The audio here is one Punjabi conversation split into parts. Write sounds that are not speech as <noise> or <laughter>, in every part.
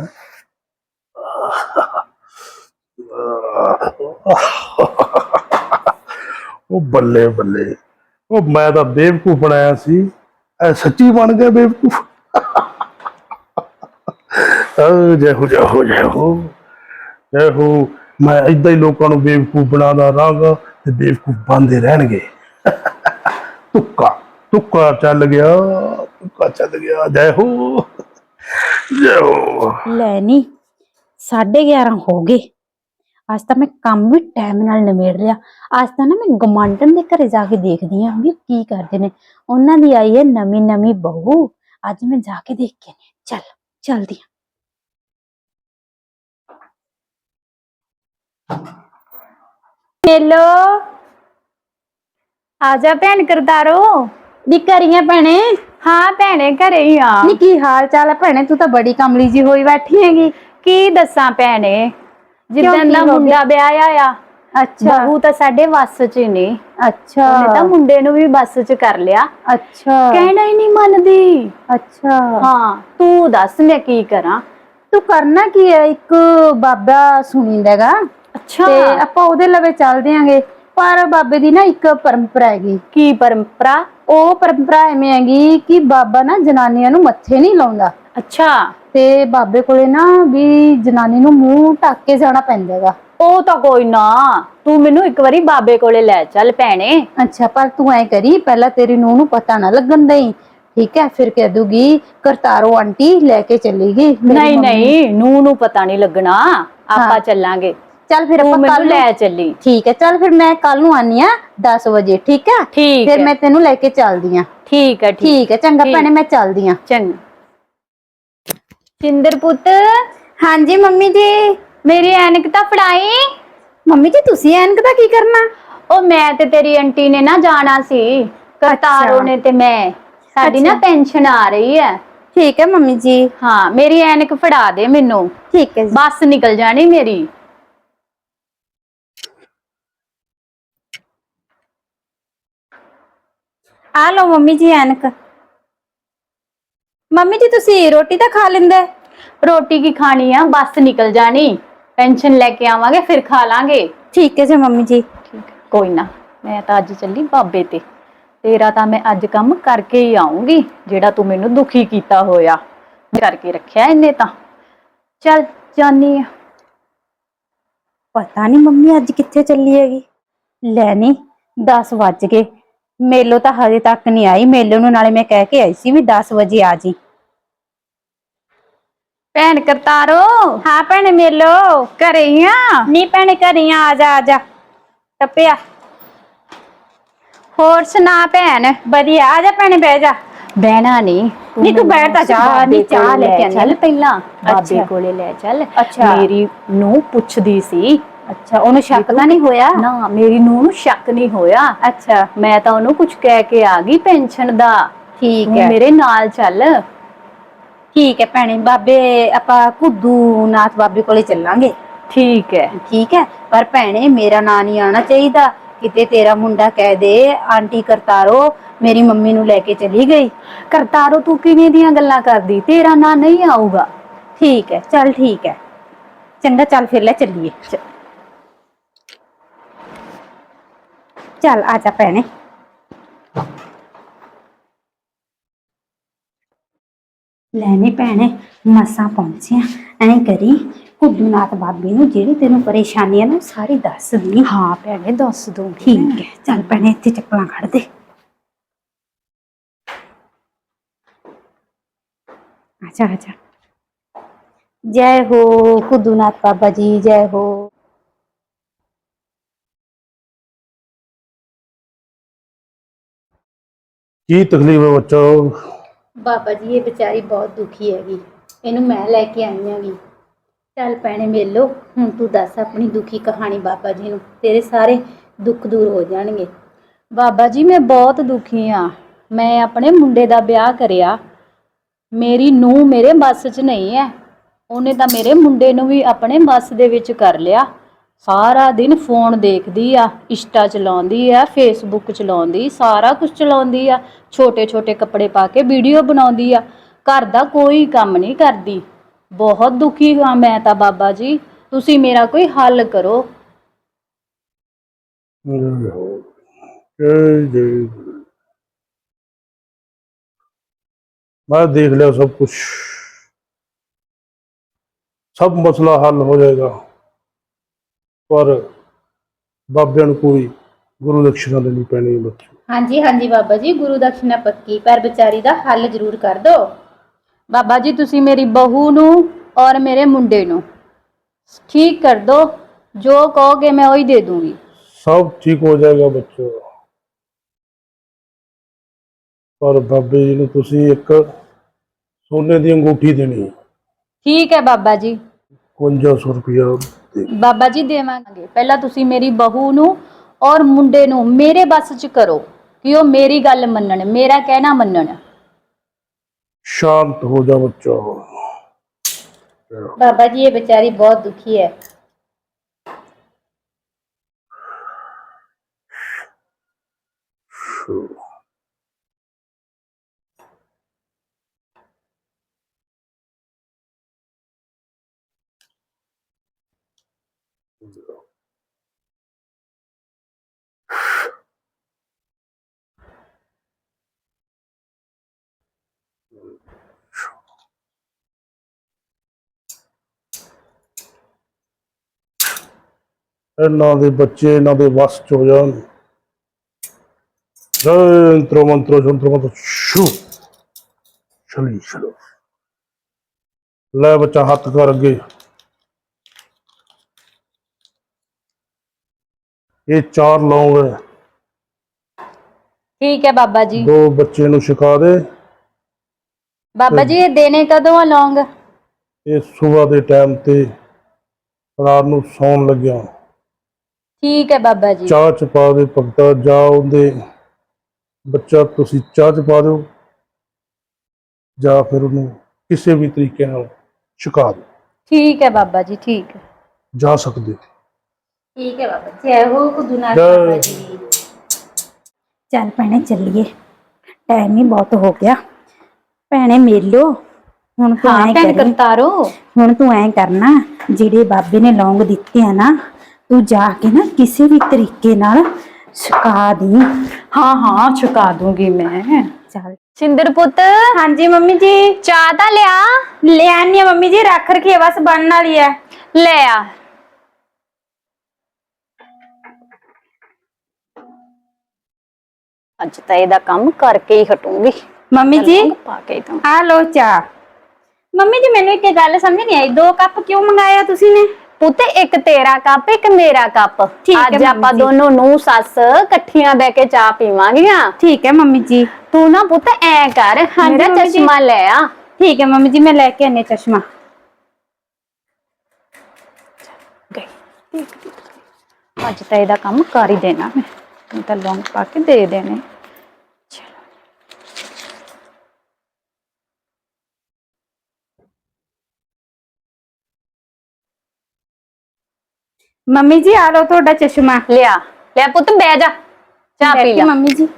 <laughs> ਉਹ ਬੱਲੇ ਬੱਲੇ। ਉਹ ਮੈਂ ਤਾਂ ਬੇਵਕੂਫ ਬਣਾਇਆ ਸੀ। ਐ ਸੱਚੀ ਬਣ ਗਿਆ ਬੇਵਕੂਫ। <laughs> ਆ ਜੈ ਹੋ ਜੈ ਹੋ ਜੈ ਹੋ। ਜੈ ਹੋ, ਮੈਂ ਇਦਾਂ ਹੀ ਲੋਕਾਂ ਨੂੰ ਬੇਵਕੂਫ ਬਣਾਦਾ ਰਹਾਂਗਾ ਤੇ ਬੇਵਕੂਫ ਬਣਦੇ ਰਹਿਣਗੇ। <laughs> ਤੁੱਕਾ ਤੁੱਕਾ ਚੱਲ ਗਿਆ, ਤੁੱਕਾ ਚੱਲ ਗਿਆ ਜੈ ਜੈ ਹੋ। ਲੈ ਨੀ 11:30 ਹੋ ਗਏ। ਅੱਜ ਤਾਂ ਮੈਂ ਕੰਮ ਵੀ ਟਾਈਮ ਨਾਲ ਨਿਬੇੜ ਲਿਆ। ਅੱਜ ਤਾਂ ਨਾ ਮੈਂ ਗਮਾਂਡਨ ਦੇ ਘਰੇ ਜਾ ਕੇ ਦੇਖਦੀ ਆਂ ਵੀ ਉਹ ਕੀ ਕਰਦੇ ਨੇ। ਉਹਨਾਂ ਦੀ ਆਈ ਹੈ ਨਵੀਂ ਨਵੀਂ ਬਹੂ। ਅੱਜ ਮੈਂ ਜਾ ਕੇ ਦੇਖ ਕੇ ਨੇ ਚੱਲ ਚਲਦੀ ਆਂ ਹੈਲੋ ਆ ਜਾ ਭੈਣ ਕਰਤਾਰੋ। ਨੀ ਕਰੀਆਂ ਭੈਣੇ। ਹਾਂ ਭੈਣੇ ਘਰੇ ਹੀ ਆ। ਨੀ ਕੀ ਹਾਲ ਚਾਲ ਹੈ ਭੈਣੇ? ਤੂੰ ਤਾਂ ਬੜੀ ਕਮਲੀ ਜੀ ਹੋਈ ਬੈਠੀ ਹੈਗੀ। ਕੀ ਦੱਸਾਂ ਭੈਣੇ? ਜਿੱਦਾਂ ਕੀ ਦਾ ਹੋ? ਮੁੰਡਾ ਵਿਆਹਿਆ ਆ ਅੱਛਾ। ਬਹੂ ਤਾਂ ਸਾਡੇ ਵੱਸ 'ਚ ਹੀ ਨਹੀਂ ਅੱਛਾ। ਉਹਨੇ ਤਾਂ ਮੁੰਡੇ ਨੂੰ ਵੀ ਬੱਸ 'ਚ ਕਰ ਲਿਆ। ਅੱਛਾ। ਕਹਿਣਾ ਹੀ ਨਹੀਂ ਮੰਨਦੀ। ਅੱਛਾ। ਹਾਂ ਤੂੰ ਦੱਸ ਮੈਂ ਕੀ ਕਰਾਂ? ਤੂੰ ਕਰਨਾ ਕੀ ਹੈ? ਇੱਕ ਬਾਬਾ ਸੁਣੀਂਦਾਗਾ ਅੱਛਾ। ਤੇ ਆਪਾਂ ਉਹਦੇ ਲਵੇ ਚੱਲਦੇ ਆਂਗੇ। ਪਰ ਬਾਬੇ ਦੀ ਨਾ ਇੱਕ ਪਰੰਪਰਾ ਹੈਗੀ। ਕੀ ਪਰੰਪਰਾ? ਉਹ ਪਰੰਪਰਾ ਐਵੇਂ ਹੈਗੀ ਕਿ ਬਾਬਾ ਨਾ ਜਨਾਨੀਆਂ ਨੂੰ ਮੱਥੇ ਨਹੀਂ ਲਾਉਂਦਾ। ਅੱਛਾ। ਤੇ ਬਾਬੇ ਕੋਲੇ ਨਾ ਵੀ ਜਨਾਨੀ ਨੂੰ ਮੂੰਹ ਢੱਕ ਕੇ ਜਾਣਾ ਪੈਂਦਾ ਹੈਗਾ। ਉਹ ਤਾਂ ਕੋਈ ਨਾ। ਤੂੰ ਮੈਨੂੰ ਇੱਕ ਵਾਰੀ ਬਾਬੇ ਕੋਲੇ ਲੈ ਚੱਲ ਭੈਣੇ। ਅੱਛਾ ਪਰ ਤੂੰ ਐ ਕਰੀ ਪਹਿਲਾਂ ਤੇਰੀ ਨੂੰਹ ਨੂੰ ਪਤਾ ਨਾ ਲੱਗਣ ਦੇਈ। ਠੀਕ ਹੈ ਫਿਰ ਕਹਿ ਦੂਗੀ ਕਰਤਾਰੋ ਆਂਟੀ ਲੈ ਕੇ ਚੱਲੀ ਗਈ ਮੇਰੀ ਨਹੀਂ ਮੰਮੀ। ਨਹੀਂ ਨੂੰ ਨੂੰ ਪਤਾ ਨਹੀਂ ਲੱਗਣਾ। ਆਪਾਂ। ਚੱਲਾਂਗੇ। ਚੱਲ ਫਿਰ ਤੂੰ ਆਪਾਂ ਮੈਨੂੰ ਕੱਲ ਲੈ ਚੱਲੀ। ਠੀਕ ਹੈ ਚੱਲ ਫਿਰ ਮੈਂ ਕੱਲ ਨੂੰ ਆਨੀ ਆ 10 ਵਜੇ ਠੀਕ ਹੈ? ਠੀਕ ਫਿਰ ਹੈ। ਮੈਂ ਤੈਨੂੰ ਲੈ ਕੇ ਚੱਲਦੀ ਆ ਠੀਕ ਹੈ ਠੀਕ। ਠੀਕ ਹੈ ਚੰਗਾ ਠੀਕ। ਭੈਣੇ ਮੈਂ ਚੱਲਦੀ ਆ ਚੰਗਾ। ਸਿੰਦਰ ਪੁੱਤ। ਹਾਂਜੀ ਮੰਮੀ ਜੀ। ਮੇਰੀ ਐਨਕ ਤਾਂ ਫੜਾਈ। ਮੰਮੀ ਜੀ ਤੁਸੀਂ ਐਨਕ ਦਾ ਕੀ ਕਰਨਾ? ਉਹ ਮੈਂ ਤੇ ਤੇਰੀ ਆਂਟੀ ਨੇ ਨਾ ਜਾਣਾ ਸੀ। ਕਰਤਾਰੋ ਅੱਛਾ। ਨੇ ਤੇ ਮੈਂ। ਸਾਡੀ ਨਾ ਅੱਛਾ। ਪੈਨਸ਼ਨ ਆ ਰਹੀ ਹੈ। ਠੀਕ ਹੈ ਮੰਮੀ ਜੀ। ਹਾਂ ਮੇਰੀ ਐਨਕ ਫੜਾ ਦੇ ਮੈਨੂੰ। ਠੀਕ ਹੈ ਜੀ। ਬੱਸ ਨਿਕਲ ਜਾਣੀ ਮੇਰੀ। ਆ ਲਓ ਮੰਮੀ ਜੀ ਐਨਕ। ਮੰਮੀ ਜੀ ਤੁਸੀਂ ਰੋਟੀ ਤਾਂ ਖਾ ਲੈਂਦੇ? ਰੋਟੀ ਕੀ ਖਾਣੀ ਆ? ਬੱਸ ਨਿਕਲ ਜਾਣੀ। ਪੈਨਸ਼ਨ ਲੈ ਕੇ ਆਵਾਂਗੇ ਫਿਰ ਖਾ ਲਾਂਗੇ। ਠੀਕ ਹੈ ਜੀ ਮੰਮੀ ਜੀ। ਕੋਈ ਨਾ ਮੈਂ ਤਾਂ ਅੱਜ ਚੱਲੀ ਬਾਬੇ ਤੇ। ਤੇਰਾ ਤਾਂ ਮੈਂ ਅੱਜ ਕੰਮ ਕਰਕੇ ਹੀ ਆਉਂਗੀ ਜਿਹੜਾ ਤੂੰ ਮੈਨੂੰ ਦੁਖੀ ਕੀਤਾ ਹੋਇਆ। ਕਰਕੇ ਰੱਖਿਆ ਇਹਨੇ ਤਾਂ। ਚੱਲ ਜਾਨੀ ਆ। ਪਤਾ ਨਹੀਂ ਮੰਮੀ ਅੱਜ ਕਿੱਥੇ ਚੱਲੀ ਹੈਗੀ। ਲੈ ਨੀ 10 ਵੱਜ ਗਏ। ਮੇਲੋ ਤਾਂ ਹਜੇ ਤੱਕ ਨਹੀਂ ਆਈ। ਮੇਲੋ ਨੂੰ ਨਾਲੇ ਮੈਂ ਕਹਿ ਕੇ ਆਈ ਸੀ ਵੀ 10 ਵਜੇ ਆ ਜੀ। ਭੈਣ ਕਰਤਾਰੋ। ਹਾਂ ਭੈਣੇ ਮੇਲੋ। ਘਰੇ ਹੀ ਆ? ਨਹੀਂ ਭੈਣੇ ਘਰੇ ਆ ਆ ਜਾ ਆ ਜਾ। ਟੱਪਿਆ। ਹੋਰ ਸੁਣਾ ਭੈਣ? ਵਧੀਆ ਆ ਜਾ ਭੈਣੇ ਬਹਿ ਜਾ। ਬਹਿਣਾ ਨਹੀਂ। ਨਹੀਂ, ਤੂੰ ਬੈਠ ਤਾਂ ਜਾ, ਨਹੀਂ, ਚਾਹ ਲੈ ਕੇ ਚੱਲ। ਪਹਿਲਾਂ। ਬਾਬੇ। ਕੋਲੇ ਲੈ ਚੱਲ। ਮੇਰੀ ਨੂੰ ਪੁੱਛਦੀ ਸੀ ਅੱਛਾ ਉਹਨੂੰ ਸ਼ੱਕ ਤਾਂ ਨਹੀਂ ਹੋਇਆ? ਨਾ ਮੇਰੀ ਨੂੰ ਨੂੰ ਸ਼ੱਕ ਨਹੀਂ ਹੋਇਆ। ਅੱਛਾ। ਮੈਂ ਤਾਂ ਉਹਨੂੰ ਕੁਝ ਕਹਿ ਕੇ ਆ ਗਈ ਪੈਨਸ਼ਨ ਦਾ। ਠੀਕ ਹੈ। ਮੇਰੇ ਨਾਲ ਚੱਲ। ਠੀਕ ਹੈ ਭੈਣੇ ਬਾਬੇ ਆਪਾਂ ਕੁੱਦੂ ਨਾਥ ਬਾਬੇ ਕੋਲੇ ਚੱਲਾਂਗੇ। ਠੀਕ ਹੈ। ਠੀਕ ਹੈ। ਪਰ ਭੈਣੇ ਮੇਰਾ ਨਾਂ ਨਹੀਂ ਆਣਾ ਚਾਹੀਦਾ। ਕਿਤੇ ਤੇਰਾ ਮੁੰਡਾ ਕਹਿ ਦੇ ਆਂਟੀ ਕਰਤਾਰੋ ਮੇਰੀ ਮੰਮੀ ਨੂੰ ਲੈ ਕੇ ਚਲੀ ਗਈ। ਕਰਤਾਰੋ ਤੂੰ ਕਿਵੇਂ ਦੀਆਂ ਗੱਲਾਂ ਕਰਦੀ? ਤੇਰਾ ਨਾਂ ਨਹੀਂ ਆਊਗਾ। ਠੀਕ ਹੈ ਚੱਲ ਠੀਕ ਹੈ। ਚੰਗਾ ਚੱਲ ਫਿਰ ਲੈ ਚੱਲੀਏ। ਚੱਲ ਆ ਜਾ ਭੈਣੇ। ਲੈਣੇ ਭੈਣੇ ਮਸਾਂ ਪਹੁੰਚਿਆ। ਐਂ ਕਰੀ ਕੁੱਦੂਨਾਥ ਬਾਬੇ ਨੂੰ ਜਿਹੜੀ ਤੈਨੂੰ ਪਰੇਸ਼ਾਨੀ ਹੈ ਨਾ ਸਾਰੀ ਦੱਸ ਦੀ। ਹਾਂ ਭੈਣੇ ਦੱਸ ਦੂੰਗੀ ਠੀਕ ਹੈ ਚੱਲ ਭੈਣੇ ਇੱਥੇ ਚੱਪਲਾਂ ਕੱਢ ਦੇ। ਆਜਾ ਆਜਾ ਜੈ ਹੋ ਕੁੱਦੂਨਾਥ ਬਾਬਾ ਜੀ ਜੈ ਹੋ। ਕੀ ਤਕਲੀਫ ਹੈ ਬੱਚੋ? ਬਾਬਾ ਜੀ, ਇਹ ਵਿਚਾਰੀ ਬਹੁਤ ਦੁਖੀ ਹੈਗੀ। ਇਹਨੂੰ ਮੈਂ ਲੈ ਕੇ ਆਈ ਆਂਗੀ ਚੱਲ ਪੈਣੇ ਮੇਲੋ, ਹੁਣ ਤੂੰ ਦੱਸ ਆਪਣੀ ਦੁਖੀ ਕਹਾਣੀ ਬਾਬਾ ਜੀ ਨੂੰ। ਤੇਰੇ ਸਾਰੇ ਦੁੱਖ ਦੂਰ ਹੋ ਜਾਣਗੇ। ਬਾਬਾ ਜੀ, ਮੈਂ ਬਹੁਤ ਦੁਖੀ ਆ। ਮੈਂ ਆਪਣੇ ਮੁੰਡੇ ਦਾ ਵਿਆਹ ਕਰਿਆ। ਮੇਰੀ ਨੂੰ ਮੇਰੇ ਬੱਸ 'ਚ ਨਹੀਂ ਹੈ ਉਹਨੇ ਤਾਂ ਮੇਰੇ ਮੁੰਡੇ ਨੂੰ ਵੀ ਆਪਣੇ ਬੱਸ ਦੇ ਵਿੱਚ ਕਰ ਲਿਆ। ਸਾਰਾ ਦਿਨ ਫੋਨ ਦੇਖਦੀ ਆ, ਇੰਸਟਾ ਚਲਾਉਂਦੀ ਆ ਫੇਸਬੁੱਕ ਚਲਾਉਂਦੀ, ਸਾਰਾ ਕੁਝ ਚਲਾਉਂਦੀ ਆ, ਛੋਟੇ ਛੋਟੇ ਕੱਪੜੇ ਪਾ ਕੇ ਵੀਡੀਓ ਬਣਾਉਂਦੀ ਆ। ਘਰ ਦਾ ਕੋਈ ਕੰਮ ਨਹੀਂ ਕਰਦੀ। ਬਹੁਤ ਦੁਖੀ ਹਾਂ ਮੈਂ ਤਾਂ ਬਾਬਾ ਜੀ। ਤੁਸੀਂ ਮੇਰਾ ਕੋਈ ਹੱਲ ਕਰੋ। ਜੈ ਹੋ ਜੈ ਜੈ ਗੁਰੂ। ਮੈਂ ਦੇਖ ਲਿਆ ਸਭ ਕੁਝ ਸਭ ਮਸਲਾ ਹੱਲ ਹੋ ਜਾਏਗਾ ਪਰ ਬਾਬਿਆਂ ਨੂੰ ਕੋਈ ਗੁਰੂ ਦਕਸ਼ਨਾ ਦੇਣੀ ਪੈਣੀ ਹੈ ਬੱਚੇ ਹਾਂਜੀ ਹਾਂਜੀ ਬਾਬਾ ਜੀ ਗੁਰੂ ਦਕਸ਼ਨਾ ਪੱਕੀ ਪਰ ਵਿਚਾਰੀ ਦਾ ਹੱਲ ਜ਼ਰੂਰ ਕਰ ਦੋ। ਬਾਬਾ ਜੀ ਤੁਸੀਂ ਮੇਰੀ ਬਹੂ ਨੂੰ ਔਰ ਮੇਰੇ ਮੁੰਡੇ ਨੂੰ ਠੀਕ ਕਰ ਦੋ। ਜੋ ਕਹੋਗੇ ਮੈਂ ਉਹੀ ਦੇ ਦੂੰਗੀ। ਸਭ ਠੀਕ ਹੋ ਜਾਏਗਾ ਬੱਚੋ ਪਰ ਬਾਬੇ ਜੀ ਨੂੰ ਤੁਸੀਂ ਇੱਕ ਸੋਨੇ ਦੀ ਅੰਗੂਠੀ ਦੇਣੀ ਹੈ। ਠੀਕ ਹੈ ਬਾਬਾ ਜੀ। 5500 ਰੁਪਇਆ ਬਾਬਾ ਜੀ ਦੇਵਾਂਗੇ। ਪਹਿਲਾਂ ਤੁਸੀਂ ਮੇਰੀ ਬਹੂ ਨੂੰ ਔਰ ਮੁੰਡੇ ਨੂੰ ਮੇਰੇ ਬੱਸ 'ਚ ਕਰੋ ਕਿ ਉਹ ਮੇਰੀ ਗੱਲ ਮੰਨਣ ਮੇਰਾ ਕਹਿਣਾ ਮੰਨਣ। ਸ਼ਾਂਤ ਹੋ ਜਾ ਬੱਚਾ। ਬਾਬਾ ਜੀ ਇਹ ਵਿਚਾਰੀ ਬਹੁਤ ਦੁਖੀ ਹੈ। ਇਹਨਾਂ ਦੇ ਬੱਚੇ ਇਹਨਾਂ ਦੇ ਵਸ ਚ ਹੋ ਜਾਣ। ਜੰਤਰੋ ਮੰਤਰੋ ਜੰਤਰੋ ਮੰਤਰੋ, ਸ਼ੂ। ਚਲੀ ਚਲੋ। ਲੈ ਬੱਚਾ, ਹੱਥ ਕਰ ਅੱਗੇ। ਇਹ ਚਾਰ ਲੌਂਗ ਹੈ। ਠੀਕ ਹੈ ਬਾਬਾ ਜੀ। ਦੋ ਬੱਚੇ ਨੂੰ ਛਕਾ ਦੇ। ਬਾਬਾ ਜੀ ਇਹ ਦੇਣੇ ਕਦੋਂ ਆ ਲੌਂਗ? ਇਹ ਸਵੇਰ ਦੇ ਟਾਈਮ ਤੇ ਰਾਤ ਨੂੰ ਸੌਣ ਲੱਗਿਆ। ਠੀਕ ਹੈ ਬਾਬਾ ਜੀ। ਚਾਹ ਚ ਪਾ ਦੇ ਭਗਤਾ ਜਾ ਉਹਦੇ। ਬੱਚਾ ਤੁਸੀਂ ਚਾਹ ਚ ਪਾ ਦਿਓ। ਜਾਂ ਫਿਰ ਉਹਨੂੰ ਕਿਸੇ ਵੀ ਤਰੀਕੇ ਨਾਲ ਛੁਕਾ ਦਿਓ। ਠੀਕ ਹੈ ਬਾਬਾ ਜੀ ਠੀਕ ਹੈ। ਜਾ ਸਕਦੇ। ਹੋ। ਠੀਕ ਹੈ ਬਾਬਾ ਜੈ ਹੋ ਕੁਦੂਨਾਥ ਜੈ। ਬਾਬਾ ਜੀ। ਚੱਲ ਭੈਣੇ ਚੱਲੀਏ। ਟਾਈਮ ਹੀ ਬਹੁਤ ਹੋ ਗਿਆ। ਭੈਣੇ ਮੇਲੋ ਹੁਣ ਤੂੰ ਹਾਂ ਐਂ ਭੈਣ ਕਰੀ। ਕਰਤਾਰੋ। ਹੁਣ ਤੂੰ ਐਂ ਕਰਨਾ ਜਿਹੜੇ ਬਾਬੇ ਨੇ ਲੌਂਗ ਦਿੱਤੇ ਆ ਨਾ ਤੂੰ ਜਾ ਕੇ ਨਾ ਕਿਸੇ ਵੀ ਤਰੀਕੇ ਨਾਲ ਛਕਾ ਦੀ। ਹਾਂ ਹਾਂ ਛੁਕਾ ਦੂੰਗੀ ਮੈਂ। ਚੱਲ। ਸਿੰਦਰ ਪੁੱਤ। ਹਾਂਜੀ ਮੰਮੀ ਜੀ। ਚਾਹ ਤਾਂ ਲਿਆ। ਲੈ ਆਨੀ ਆ ਮੰਮੀ ਜੀ ਰੱਖ ਰਖੀ ਬਸ ਬਣਨ ਵਾਲੀ ਹੈ ਲੈ ਆ। ਅੱਜ ਤਾਂ ਇਹਦਾ ਕੰਮ ਕਰਕੇ ਹੀ ਹਟੂੰਗੀ। ਮੰਮੀ ਜੀ? ਲੌਂਗ ਪਾ ਕੇ ਤਾਂ ਆ ਲੋ ਚਾਹ। ਮੰਮੀ ਜੀ ਮੈਨੂੰ ਇੱਕ ਗੱਲ ਸਮਝ ਨਹੀਂ ਆਈ। ਦੋ ਕੱਪ ਕਿਉਂ ਮੰਗਾਇਆ ਤੁਸੀਂ ਨੇ? ਪੁੱਤ ਇੱਕ ਤੇਰਾ ਕੱਪ ਇੱਕ ਮੇਰਾ ਕੱਪ। ਠੀਕ ਹੈ ਅੱਜ ਆਪਾਂ ਜੀ। ਦੋਨੋਂ ਨੂੰ ਸੱਸ ਇਕੱਠੀਆਂ ਬਹਿ ਕੇ ਚਾਹ ਪੀਵਾਂਗੀਆਂ। ਠੀਕ ਹੈ ਮੰਮੀ ਜੀ। ਤੂੰ ਨਾ ਪੁੱਤ ਐ ਕਰ ਮੇਰਾ ਮੰਮੀ ਜੀ। ਚਸ਼ਮਾ ਲੈ ਆ। ਠੀਕ ਹੈ ਮੰਮੀ ਜੀ ਮੈਂ ਲੈ ਕੇ ਆਨੇ ਚਸ਼ਮਾ। ਗਈ। ਅੱਜ ਤਾਂ ਇਹਦਾ ਕੰਮ ਕਰ ਹੀ ਦੇਣਾ ਮੈਂ। ਤਾਂ ਲੌਂਗ ਪਾ ਕੇ ਦੇ ਦੇਣੇ। ਮੰਮੀ ਜੀ ਆ ਲੋ ਤੁਹਾਡਾ ਚਸ਼ਮਾ। ਲਿਆ। ਲਿਆ ਪੁੱਤ ਬਹਿ ਜਾ। ਚਾਹ ਪੀ ਲੈ। ਮੰਮੀ ਜੀ।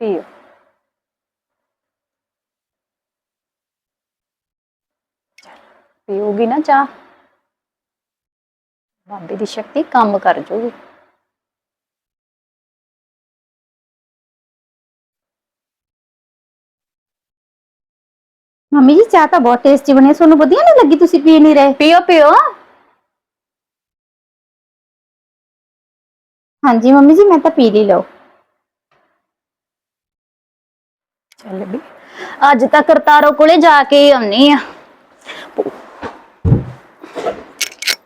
ਪੀਓ। ਪੀਓਗੀ ਨਾ ਚਾਹ? ਬਾਬੇ ਦੀ ਸ਼ਕਤੀ ਕੰਮ ਕਰ ਜੂਗੀ। ਮੰਮੀ ਜੀ ਚਾਹ ਤਾਂ ਬਹੁਤ ਟੇਸਟੀ ਬਣੀ ਤੁਹਾਨੂੰ ਵਧੀਆ ਨਹੀਂ ਲੱਗੀ ਤੁਸੀਂ ਪੀ ਨਹੀਂ ਰਹੇ? ਪੀਓ ਪੀਓ। ਹਾਂਜੀ ਮੰਮੀ ਜੀ ਮੈਂ ਤਾਂ ਪੀ ਲਈ ਲਓ। ਚੱਲ ਵੀ ਅੱਜ ਤਾਂ ਕਰਤਾਰੋ ਕੋਲੇ ਜਾ ਕੇ ਹੀ ਆਉਣੀ ਆ।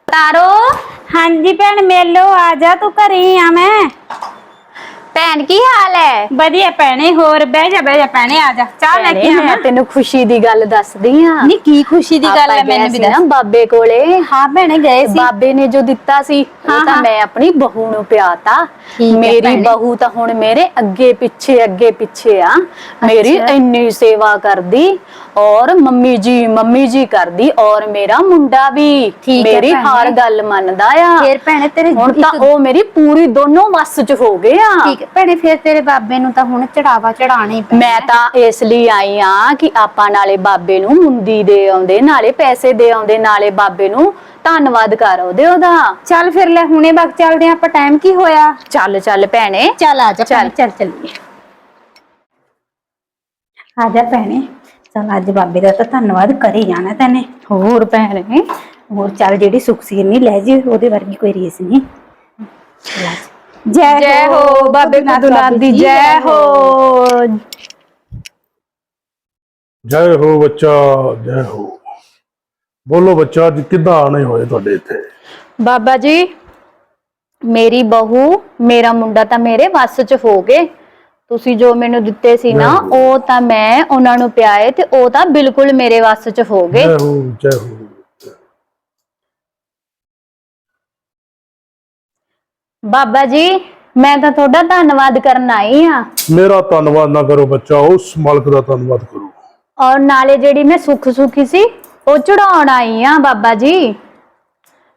ਤਾਰੋ ਹਾਂਜੀ ਭੈਣ ਮੇਲੋ ਆ ਜਾ ਤੂੰ ਘਰੇ ਹੀ ਆ ਮੈਂ। ਭੈਣ ਕੀ ਹਾਲ ਹੈ? ਵਧੀਆ ਭੈਣੇ ਹੋਰ ਬਹਿ ਜਾ ਬਹਿ ਜਾ ਭੈਣੇ ਆ ਜਾ। ਚਾਹ ਲੈ ਕੇ ਆਵਾਂ। ਮੈਂ ਤੈਨੂੰ ਖੁਸ਼ੀ ਦੀ ਗੱਲ ਦੱਸਦੀ ਆ ਨਹੀਂ ਕੀ ਖੁਸ਼ੀ ਦੀ ਗੱਲ ਹੈ ਮੈਨੂੰ ਵੀ ਦੱਸ। ਬਾਬੇ ਕੋਲੇ। ਹਾਂ ਭੈਣੇ ਗਏ ਸੀ। ਬਾਬੇ ਨੇ ਜੋ ਦਿੱਤਾ ਸੀ ਉਹ ਤਾਂ। ਮੈਂ ਆਪਣੀ ਬਹੂ ਨੂੰ ਪਿਆਤਾ। ਮੇਰੀ। ਬਹੂ ਤਾਂ ਹੁਣ ਮੇਰੇ ਅੱਗੇ ਪਿੱਛੇ ਅੱਗੇ ਪਿੱਛੇ ਆ। ਮੇਰੀ। ਇੰਨੀ ਸੇਵਾ ਕਰਦੀ ਔਰ ਮੰਮੀ ਜੀ ਮੰਮੀ ਜੀ ਕਰਦੀ ਔਰ ਮੇਰਾ ਮੁੰਡਾ ਵੀ। ਮੇਰੀ। ਹਰ ਗੱਲ ਮੰਨਦਾ ਆ। ਫੇਰ ਭੈਣੇ ਤੇਰੇ ਹੁਣ ਤਾਂ ਉਹ ਮੇਰੀ ਪੂਰੀ ਦੋਨੋਂ ਵੱਸ ਚ ਹੋ ਗਏ ਆ। ਠੀਕ ਭੈਣੇ ਫਿਰ ਤੇਰੇ ਬਾਬੇ ਨੂੰ ਤਾਂ ਹੁਣ ਚੜਾਵਾ ਚੜਾਣਾ ਮੈਂ ਤਾਂ ਇਸ ਲਈ ਆਈ ਆ ਕਿ ਆਪਾਂ ਨਾਲੇ ਬਾਬੇ ਨੂੰ ਮੁੰਦੀ ਦੇ ਆਉਂਦੇ ਨਾਲੇ ਪੈਸੇ ਦੇ ਆਉਂਦੇ ਨਾਲੇ ਬਾਬੇ ਨੂੰ ਧੰਨਵਾਦ ਕਰ ਉਹਦੇ ਉਹਦਾ। ਚੱਲ ਫਿਰ ਲੈ ਹੁਣੇ ਬਗ ਚੱਲਦੇ ਆਂ ਆਪਾਂ ਟਾਈਮ ਕੀ ਹੋਇਆ? ਚੱਲ ਚੱਲ ਭੈਣੇ। ਚੱਲ ਆ ਜਾ ਚੱਲ। ਭੈਣੇ, ਚੱਲ। ਚੱਲੀਏ। ਆ ਜਾ ਭੈਣੇ ਚੱਲ ਅੱਜ ਬਾਬੇ ਦਾ ਤਾਂ ਧੰਨਵਾਦ ਕਰ ਹੀ ਜਾਣਾ ਤੈਨੇ। ਹੋਰ ਭੈਣੇ। ਹੋਰ ਚੱਲ ਜਿਹੜੀ ਸੁਖਸੀਰ ਨਹੀਂ ਲੈ ਜੀ ਉਹਦੇ ਵਰਗੀ ਕੋਈ ਰੀਸ ਨਹੀਂ ਜਾ। ਜੈ ਹੋ ਬਾਬੇ ਕੁਦਨਾਥ ਦੀ ਜੈ ਹੋ। ਜੈ ਹੋ ਬੱਚਾ ਜੈ ਹੋ। ਬੋਲੋ ਬੱਚਾ ਅੱਜ ਕਿੱਦਾਂ ਆਣੇ ਹੋਏ ਤੁਹਾਡੇ ਇੱਥੇ? ਬਾਬਾ ਜੀ ਮੇਰੀ ਬਹੂ ਮੇਰਾ ਮੁੰਡਾ ਤਾਂ ਮੇਰੇ ਵੱਸ 'ਚ ਹੋ ਗਏ। ਤੁਸੀਂ ਜੋ ਮੈਨੂੰ ਦਿੱਤੇ ਸੀ ਨਾ। ਉਹ ਤਾਂ ਮੈਂ ਉਹਨਾਂ ਨੂੰ ਪਿਆਏ ਤੇ ਉਹ ਤਾਂ ਬਿਲਕੁਲ ਮੇਰੇ ਵੱਸ 'ਚ ਹੋ ਗਏ। ਜੈ ਹੋ ਜੈ ਹੋ। ਬਾਬਾ ਜੀ ਮੈਂ ਤਾਂ ਤੁਹਾਡਾ ਧੰਨਵਾਦ ਕਰਨ ਆਈ ਆ ਮੇਰਾ ਧੰਨਵਾਦ ਨਾ ਕਰੋ ਬੱਚਾ ਉਸ ਮਾਲਕ ਦਾ ਧੰਨਵਾਦ ਕਰੋ। ਔਰ ਨਾਲੇ ਜਿਹੜੀ ਮੈਂ ਸੁੱਖ ਸੁਖੀ ਸੀ ਉਹ ਚੜਾਉਣ ਆਈ ਆ ਬਾਬਾ ਜੀ।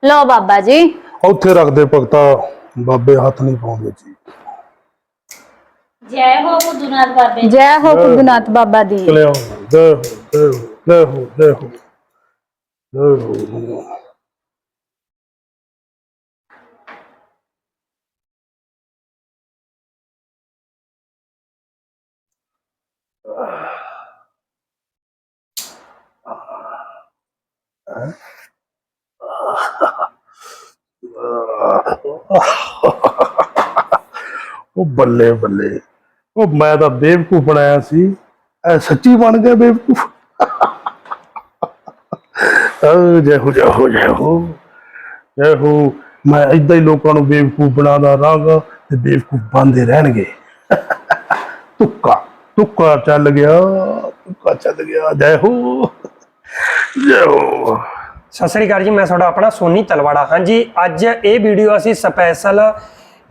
ਲਓ ਬਾਬਾ ਜੀ। ਉੱਥੇ ਰੱਖਦੇ ਭਗਤਾ ਬਾਬੇ ਹੱਥ ਨਹੀਂ ਪਾਉਂਦੇ ਜੀ। ਜੈ ਹੋ ਕੁਦਨਾਥ ਬਾਬੇ ਜੈ। ਹੋ ਕੁਦਨਾਥ ਬਾਬਾ ਦੀ ਜੈ ਹੋ ਜੈ ਹੋ ਜੈ ਹੋ ਜੈ ਹੋ। ਉਹ ਬੱਲੇ ਬੱਲੇ। ਉਹ ਮੈਂ ਤਾਂ ਬੇਵਕੂਫ ਬਣਾਇਆ ਸੀ। ਐ ਸੱਚੀ ਬਣ ਗਿਆ ਬੇਵਕੂਫ। ਓ ਜੈ ਹੋ ਜੈ ਹੋ ਜੈ ਹੋ ਜੈ ਹੋ ਮੈਂ ਏਦਾਂ ਹੀ ਲੋਕਾਂ ਨੂੰ ਬੇਵਕੂਫ ਬਣਾਦਾ ਰਹਾਂਗਾ ਤੇ ਬੇਵਕੂਫ ਬਣਦੇ ਰਹਿਣਗੇ। ਤੁੱਕਾ ਤੁੱਕਾ ਚੱਲ ਗਿਆ, ਤੁੱਕਾ ਚੱਲ ਗਿਆ। ਜੈ ਹੋ ਜੈ ਸਤਿ ਸ੍ਰੀ ਅਕਾਲ ਜੀ, ਮੈਂ ਤੁਹਾਡਾ ਆਪਣਾ ਸੋਨੀ ਤਲਵਾੜਾ। ਹਾਂਜੀ, ਅੱਜ ਇਹ ਵੀਡੀਓ ਅਸੀਂ ਸਪੈਸ਼ਲ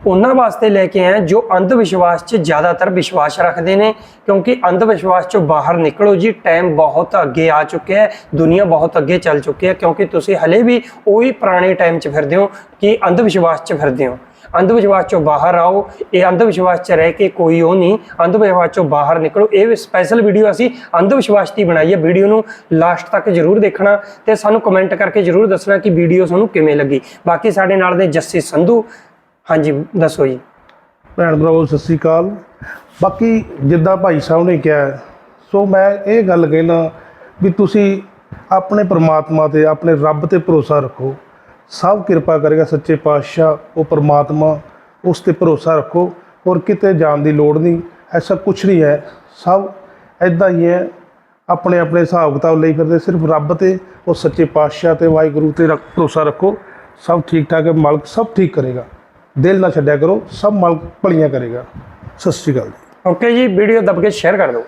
ਉਹਨਾਂ ਵਾਸਤੇ ਲੈ ਕੇ ਆਏ ਜੋ ਅੰਧ ਵਿਸ਼ਵਾਸ 'ਚ ਜ਼ਿਆਦਾਤਰ ਵਿਸ਼ਵਾਸ ਰੱਖਦੇ ਨੇ, ਕਿਉਂਕਿ ਅੰਧ ਵਿਸ਼ਵਾਸ 'ਚੋਂ ਬਾਹਰ ਨਿਕਲੋ ਜੀ ਟਾਈਮ ਬਹੁਤ ਅੱਗੇ ਆ ਚੁੱਕਿਆ ਹੈ, ਦੁਨੀਆ ਬਹੁਤ ਅੱਗੇ ਚੱਲ ਚੁੱਕੀ ਹੈ, ਕਿਉਂਕਿ ਤੁਸੀਂ ਹਲੇ ਵੀ ਉਹੀ ਪੁਰਾਣੇ ਟਾਈਮ 'ਚ ਫਿਰਦੇ ਹੋ ਕਿ ਅੰਧ ਵਿਸ਼ਵਾਸ 'ਚ ਫਿਰਦੇ ਹੋ। ਅੰਧ ਵਿਸ਼ਵਾਸ 'ਚੋਂ ਬਾਹਰ ਆਓ, ਇਹ ਅੰਧ ਵਿਸ਼ਵਾਸ 'ਚ ਰਹਿ ਕੇ ਕੋਈ ਉਹ ਨਹੀਂ ਅੰਧ ਵਿਸ਼ਵਾਸ 'ਚੋਂ ਬਾਹਰ ਨਿਕਲੋ। ਇਹ ਸਪੈਸ਼ਲ ਵੀਡੀਓ ਅਸੀਂ ਅੰਧ ਵਿਸ਼ਵਾਸ ਦੀ ਬਣਾਈ ਹੈ। ਵੀਡੀਓ ਨੂੰ ਲਾਸਟ ਤੱਕ ਜਰੂਰ ਦੇਖਣਾ ਤੇ ਸਾਨੂੰ ਕਮੈਂਟ ਕਰਕੇ ਜਰੂਰ ਦੱਸਣਾ ਕਿ ਵੀਡੀਓ ਤੁਹਾਨੂੰ ਕਿਵੇਂ ਲੱਗੀ। ਬਾਕੀ ਸਾਡੇ ਨਾਲ ਦੇ ਜੱਸੀ ਸੰਧੂ, ਹਾਂਜੀ, ਦੱਸੋ ਜੀ। ਭੈਣ ਭਰਾਵੋ ਸਤਿ ਸ੍ਰੀ ਅਕਾਲ। ਬਾਕੀ ਜਿੱਦਾਂ ਭਾਈ ਸਾਹਿਬ ਨੇ ਕਿਹਾ, ਸੋ ਮੈਂ ਇਹ ਗੱਲ ਕਹਿਣਾ ਵੀ ਤੁਸੀਂ ਆਪਣੇ ਪ੍ਰਮਾਤਮਾ ਤੇ, ਆਪਣੇ ਰੱਬ ਤੇ ਭਰੋਸਾ ਰੱਖੋ। ਸਭ ਕਿਰਪਾ ਕਰੇਗਾ ਸੱਚੇ ਪਾਤਸ਼ਾਹ, ਉਹ ਪ੍ਰਮਾਤਮਾ, ਉਸ ਤੇ ਭਰੋਸਾ ਰੱਖੋ। ਔਰ ਕਿਤੇ ਜਾਣ ਦੀ ਲੋੜ ਨਹੀਂ, ਐਸਾ ਕੁਝ ਨਹੀਂ ਹੈ। ਸਭ ਐਦਾਂ ਹੀ ਹੈ ਆਪਣੇ ਆਪਣੇ ਹਿਸਾਬ ਕਿਤਾਬ ਲਈ ਫਿਰਦੇ, ਸਿਰਫ ਰੱਬ ਤੇ, ਉਹ ਸੱਚੇ ਪਾਤਸ਼ਾਹ ਤੇ, ਵਾਹਿਗੁਰੂ ਤੇ ਰੱਖ- ਭਰੋਸਾ ਰੱਖੋ। ਸਭ ਠੀਕ ਠਾਕ ਹੈ, ਮਾਲਕ ਸਭ ਠੀਕ ਕਰੇਗਾ। ਦਿਲ ਨਾ ਛੱਡਿਆ ਕਰੋ, ਸਭ ਮਾਲਕ ਭਲੀਆਂ ਕਰੇਗਾ। ਸਤਿ ਸ਼੍ਰੀ ਅਕਾਲ ਜੀ। ਓਕੇ ਜੀ ਵੀਡੀਓ ਦੱਬ ਕੇ ਸ਼ੇਅਰ ਕਰ ਦਿਓ।